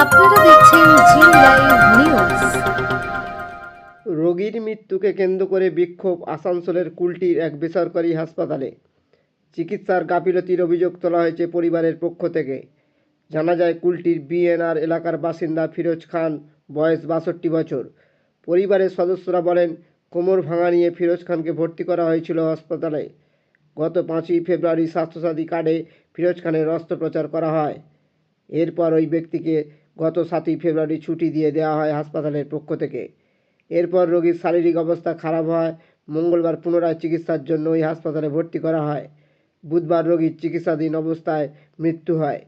আপনারা দেখছেন জি live news. রোগীর মৃত্যুকে কেন্দ্র করে বিক্ষোভ আসানসোলের কুলটির এক বেসরকারি হাসপাতালে। চিকিৎসার গাফিলতির অভিযোগ তোলা হয়েছে পরিবারের পক্ষ থেকে। জানা যায়, কুলটির বিএনআর এলাকার বাসিন্দা ফিরোজ খান, বয়স বাষট্টি বছর। পরিবারের সদস্যরা বলেন, কোমর ভাঙা নিয়ে ফিরোজ খানকে ভর্তি করা হয়েছিল হাসপাতালে। গত পাঁচই ফেব্রুয়ারি স্বাস্থ্যসাথী কার্ডে ফিরোজ খানের অস্ত্রোপচার করা হয়। এরপর ওই ব্যক্তিকে গত সাতই ফেব্রুয়ারি ছুটি দিয়ে দেওয়া হয় হাসপাতালের পক্ষ থেকে। এরপর রোগীর শারীরিক অবস্থা খারাপ হয়। মঙ্গলবার পুনরায় চিকিৎসার জন্য ওই হাসপাতালে ভর্তি করা হয়। বুধবার রোগীর চিকিৎসাধীন অবস্থায় মৃত্যু হয়।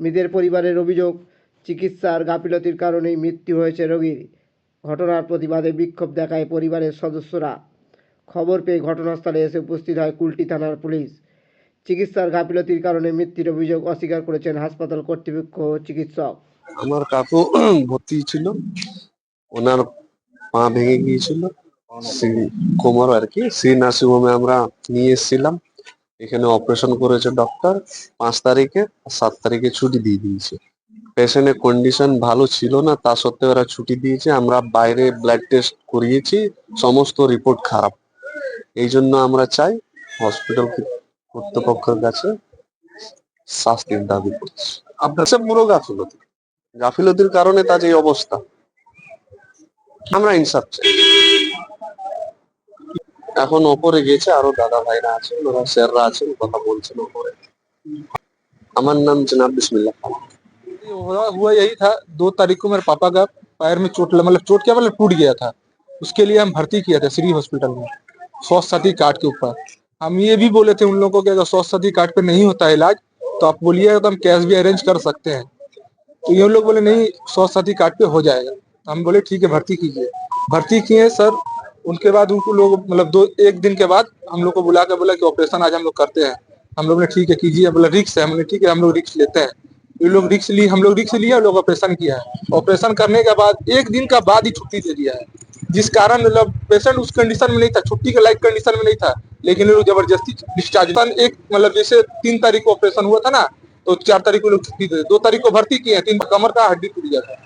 মৃতের পরিবারের অভিযোগ, চিকিৎসার গাফিলতির কারণেই মৃত্যু হয়েছে রোগীর। ঘটনার প্রতিবাদে বিক্ষোভ দেখায় পরিবারের সদস্যরা। খবর পেয়ে ঘটনাস্থলে এসে উপস্থিত হয় কুলটি থানার পুলিশ। চিকিৎসার গাফিলতির কারণে মৃত্যুর অভিযোগ অস্বীকার করেছেন হাসপাতাল কর্তৃপক্ষ ও চিকিৎসক। আমার কাকু ভর্তি ছিল। ওনার পা ভেঙে গিয়েছিল। কোমর আর কি সেই নার্সিং হোমে আমরা নিয়ে এসেছিলাম। এখানে অপারেশন করেছে ডক্টর। পাঁচ তারিখে সাত তারিখে ছুটি দিয়ে দিয়েছে। পেশেন্টের কন্ডিশন ভালো ছিল না, তা সত্ত্বেও ওরা ছুটি দিয়েছে। আমরা বাইরে ব্লাড টেস্ট করিয়েছি, সমস্ত রিপোর্ট খারাপ। এই জন্য আমরা চাই হসপিটাল কর্তৃপক্ষের কাছে শাস্তির দাবি করছি। আপনার সব পুরো গাফিলতি। গাফিলতির কারণে তার এই অবস্থা আমরা ইনসাফ চাই এখন ওপরে গেছে আরো দাদা ভাইরা আছেন ওরা স্যাররা আছেন কথা বলছেন ওপরে আমার নাম জনাব বিসমিল্লাহ খান ये हुआ हुआ यही था दो तारीख को मेरे पापा का पैर में चोट लगा- मतलब चोट क्या मतलब टूट गया था उसके लिए हम भर्ती किया था श्री हॉस्पिटल में स्वास्थ्य साथी कार्ड के ऊपर हम ये भी बोले थे उन लोगों को कि अगर स्वास्थ्य साथी कार्ड पे नहीं होता है इलाज तो आप बोलिए तो हम कैश भी अरेंज कर सकते हैं तो ये लोग बोले, नहीं स्वास्थ्य साथी कार्ड पे हो जाएगा। तो हम बोले, ठीक है, भर्ती कीजिए। भर्ती किए, सर। उनके बाद उनको लोग मतलब दो, एक दिन के बाद हम लोग को बुला के बोला कि ऑपरेशन आज हम लोग करते हैं। हम लोग ने ठीक है, कीजिए। बोला, रिक्स है। हमने ठीक है, हम लोग रिक्स लेते हैं। ये लोग रिक्स लिए हम लोग रिक्स लिया, लोग ऑपरेशन किया। है ऑपरेशन करने के बाद, एक दिन का बाद ही छुट्टी दे दिया है। जिस कारण मतलब पेशेंट उस कंडीशन में नहीं था, छुट्टी के लायक कंडीशन में नहीं था, लेकिन लोग ज़बरदस्ती डिस्चार्ज एक मतलब जैसे तीन तारीख को ऑपरेशन हुआ था ना तो चार तारीख को लोग छुट्टी दे दो तारीख को भर्ती किए तीन कमर का हड्डी टूट गया था।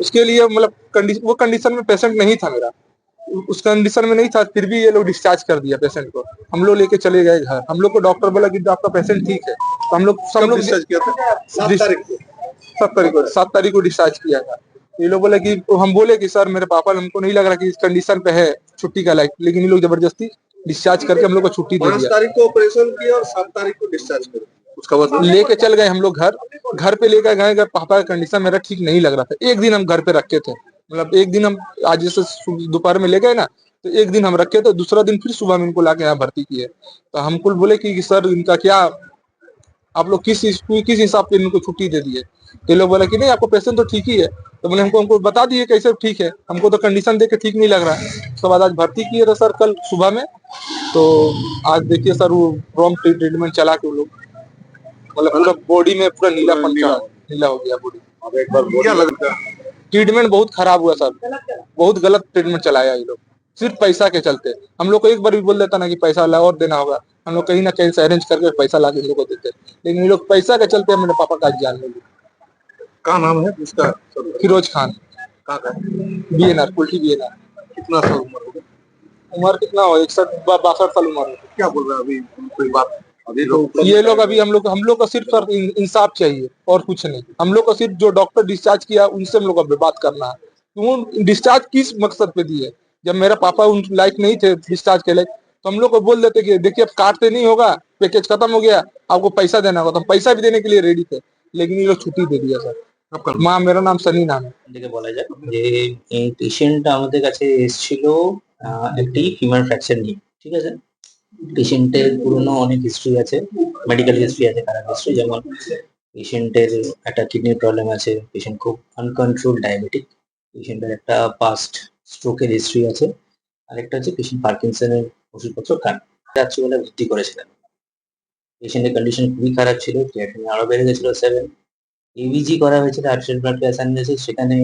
उसके लिए मतलब कंडीशन वो कंडीशन में पेशेंट नहीं था मेरा। उस कंडीशन में नहीं था फिर भी ये लोग डिस्चार्ज कर दिया पेशेंट को। हम लोग लेके चले गए घर। हम लोग को डॉक्टर बोला कि आपका पेशेंट ठीक है। तो हम लोग सब लोग डिस्चार्ज किया था? सात तारीख को। सात तारीख को सात तारीख को डिस्चार्ज किया था। ये लोग बोले कि हम बोले कि सर मेरे पापा हमको नहीं लग रहा कि इस कंडीशन पे है छुट्टी का लायक लेकिन ये लोग ज़बरदस्ती डिस्चार्ज करके हम लोग को छुट्टी दे दिया। तारीख को ऑपरेशन किया और सात तारीख को डिस्चार्ज किया उसका लेके चल गए हम लोग घर। घर पे लेकर गए घर पापा का कंडीशन मेरा ठीक नहीं लग रहा था। एक दिन हम घर पे रखे थे। मतलब एक दिन हम आज जैसे दोपहर में ले गए ना तो एक दिन हम रखे थे दूसरा दिन फिर सुबह में इनको लाके यहाँ भर्ती किए। तो हमको बोले कि सर इनका क्या आप लोग किस किस हिसाब से इनको छुट्टी दे दिए? तो लोग बोले कि नहीं आपको पेशेंट तो ठीक ही है। तो मैंने हमको हमको बता दिए कैसे ठीक है। हमको तो कंडीशन देख के ठीक नहीं लग रहा। है उसके बाद आज भर्ती किए थे सर कल सुबह में। तो आज देखिए सर वो प्रॉम्प्ट ट्रीटमेंट चला के वो लोग। मतलब पूरा बॉडी में पूरा नीला पंचा नीला हो गया बॉडी अब एक बार क्या लगता है? ट्रीटमेंट बहुत खराब हुआ सर। बहुत गलत ट्रीटमेंट चलाया ये लोग। सिर्फ़ पैसा के चलते। हम लोग को एक बार भी बोल देता ना कि पैसा ला और देना होगा। हम लोग कहीं ना कहीं से अरेंज करके पैसा ला के इन लोग को देते। लेकिन ये लोग पैसा के चलते मेरे पापा का जान ले क्या नाम है उसका फिरोज खान। कहाँ B N R Kulti B N R कितना साल उम्र होगा उम्र कितना हो? इकसठ बासठ साल उम्र है क्या बोल रहे हैं अभी? कोई बात अभी लोग ये लोग अभी हम लोग हम लोग को सिर्फ सर इन- इंसाफ चाहिए और कुछ नहीं हम लोग को सिर्फ जो डॉक्टर डिस्चार्ज किया उनसे हम लोग को बात करना है वो डिस्चार्ज किस मकसद पे दिए जब मेरे पापा उन लायक नहीं थे डिस्चार्ज के लायक तो हम लोग को बोल देते कि देखिए अब कार्ड नहीं होगा पैकेज खत्म हो गया आपको पैसा देना होगा तो हम पैसा भी देने के लिए रेडी थे लेकिन ये लोग छुट्टी दे दिया सर आपका माँ मेरा नाम सनी नाम है থেকে বলা যায় যে এই পেশেন্টটা আমাদের কাছে এসেছিল আহ, একটি ফিমার ফ্র্যাকচার নিয়ে ঠিক আছে পেশেন্টের পুরনো অনেক হিস্ট্রি আছে মেডিকেল হিস্ট্রি আছে, খারাপ হিস্ট্রি যেমন পেশেন্টের একটা কিডনির প্রবলেম আছে পেশেন্ট খুব আনকন্ট্রোল ডায়াবেটিক পেশেন্টের একটা পাস্ট স্ট্রোকের হিস্ট্রি আছে, আরেকটা হচ্ছে পেশেন্ট পার্কিনসনের ওষুধপত্র খান। বলে ভর্তি করেছিলেন। পেশেন্টের কন্ডিশন খুবই খারাপ ছিল ক্রিয়েটিন আরও বেড়ে গেছিল সেভেন এভিজি করা হয়েছিল আর্টিফিশিয়াল ব্লাড অ্যানালিসিস সেখানে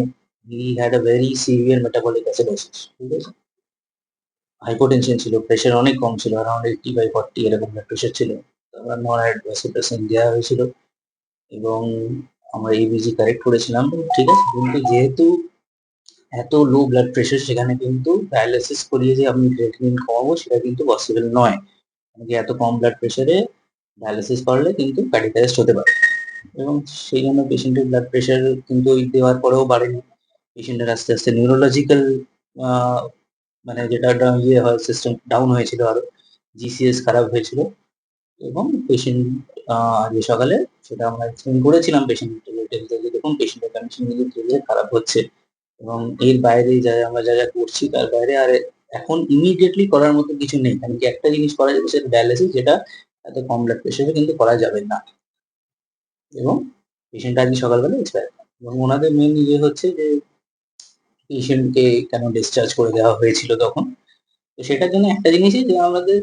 he had a very severe metabolic acidosis ঠিক আছে? হাইপোটেনশন ছিল প্রেশার অনেক কম ছিল অ্যারাউন্ড এইটটি বাই ফর্টি এরকম ব্লাড প্রেশার ছিল। তো আমরা নন অ্যাডভাসিপেশন দেওয়া হয়েছিল এবং আমরা এবিজি কারেক্ট করেছিলাম, ঠিক আছে? কিন্তু যেহেতু এত লো ব্লাড প্রেশার সেখানে কিন্তু ডায়ালিসিস করিয়ে যে আমি ক্রিয়েটিনিন কমাবো, সেটা কিন্তু পসিবল নয়। যে এত কম ব্লাড প্রেশারে ডায়ালিসিস করলে কিন্তু অ্যারেস্ট হতে পারে। এবং সেই জন্য পেশেন্টের ব্লাড প্রেশার কিন্তু ওই দেওয়ার পরেও বাড়েনি। পেশেন্টের আস্তে আস্তে নিউরোলজিক্যাল মানে যেটা ইয়ে হয় সিস্টেম ডাউন হয়েছিল আরও। জিসিএস খারাপ হয়েছিল। এবং পেশেন্ট আজকে সকালে সেটা আমরা এক্সপ্লেন করেছিলাম পেশেন্টের যে দেখুন পেশেন্টের কন্ডিশন কিন্তু খারাপ হচ্ছে। এবং এর বাইরে যা, আমরা যা যা করছি, তার বাইরে আর এখন ইমিডিয়েটলি করার মতো কিছু নেই। কারণ কি একটা জিনিস করা যাবে, সেটা ডায়ালিসিস যেটা এত কম ব্লাড প্রেশারে কিন্তু করা যাবে না। এবং পেশেন্ট আজকে সকালবেলা এক্সপায়ার এবং ওনাদের মেন ইয়ে হচ্ছে যে পেশেন্টকে কেন ডিসচার্জ করে দেওয়া হয়েছিল তখন? তো সেটার জন্য একটা জিনিসই যে আমাদের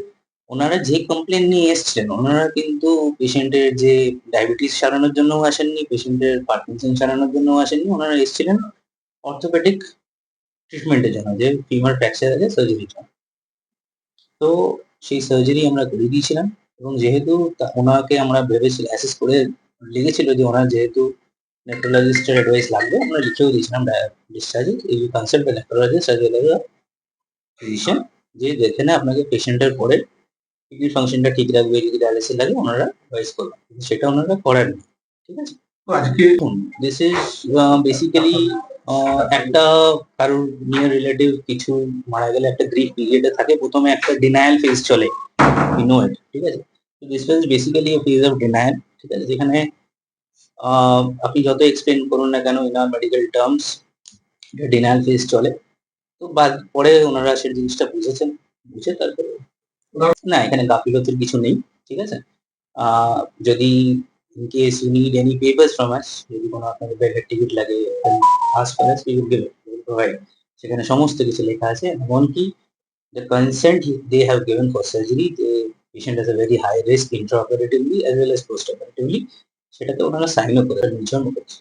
ওনারা যে কমপ্লেন নিয়ে এসেছিলেন, ওনারা কিন্তু পেশেন্টের যে ডায়াবেটিস সারানোর জন্য আসেননি পেশেন্টের পার্কিনসন সারানোর জন্য আসেননি, ওনারা এসেছিলেন অর্থোপেডিক ট্রিটমেন্টের জন্য, যে ফিমার ফ্র্যাকচার আছে সার্জারির জন্য। তো সেই সার্জারি আমরা করে দিয়েছিলাম এবং যেহেতু ওনাকে আমরা ভেবেছিল অ্যাসেস করে লেগেছিল যে ওনার যেহেতু নেফ্রোলজিস্টের অ্যাডভাইস লাগবে আমরা লিখেও দিয়েছিলাম ডিসচার্জে এই consult nephrologist as well as physician যে দেখে না আপনাকে পেশেন্টের পরে কিডনি ফাংশনটা ঠিক রাখবে যদি ডায়ালিসিস লাগে ওনারা অ্যাডভাইস করবেন কিন্তু সেটা ওনারা করেননি ঠিক আছে? তো আজকে দিস ইজ বেসিক্যালি একটা কারোর নিয়ার রিলেটিভ কিছু মারা গেলে একটা গ্রিফ পিরিয়ডে থাকে প্রথমে একটা ডিনায়াল ফেজ চলে ইউ নো ইট ঠিক আছে? তো this was basically a phase of denial ঠিক আছে? যেখানে আপনি যত এক্সপ্লেন করুন না কেন in medical terms denial phase চলে। তো বাদ, পরে ওনারা সেই জিনিসটা বুঝেছেন, বুঝে তারপরে না, এখানে গাফিলতির কিছু নেই, ঠিক আছে? যদি in case you need any papers from us যদি কোনো আপনাদের ব্যাগের টিকিট লাগে আস্ক ফর আস প্রোভাইড সেখানে সমস্ত কিছু লেখা আছে, এমনকি the consent he- they have given for surgery, the patient has a very high risk intraoperatively as well as post সেটাতে ওনারা সাইনও করে নির্জন করেছে।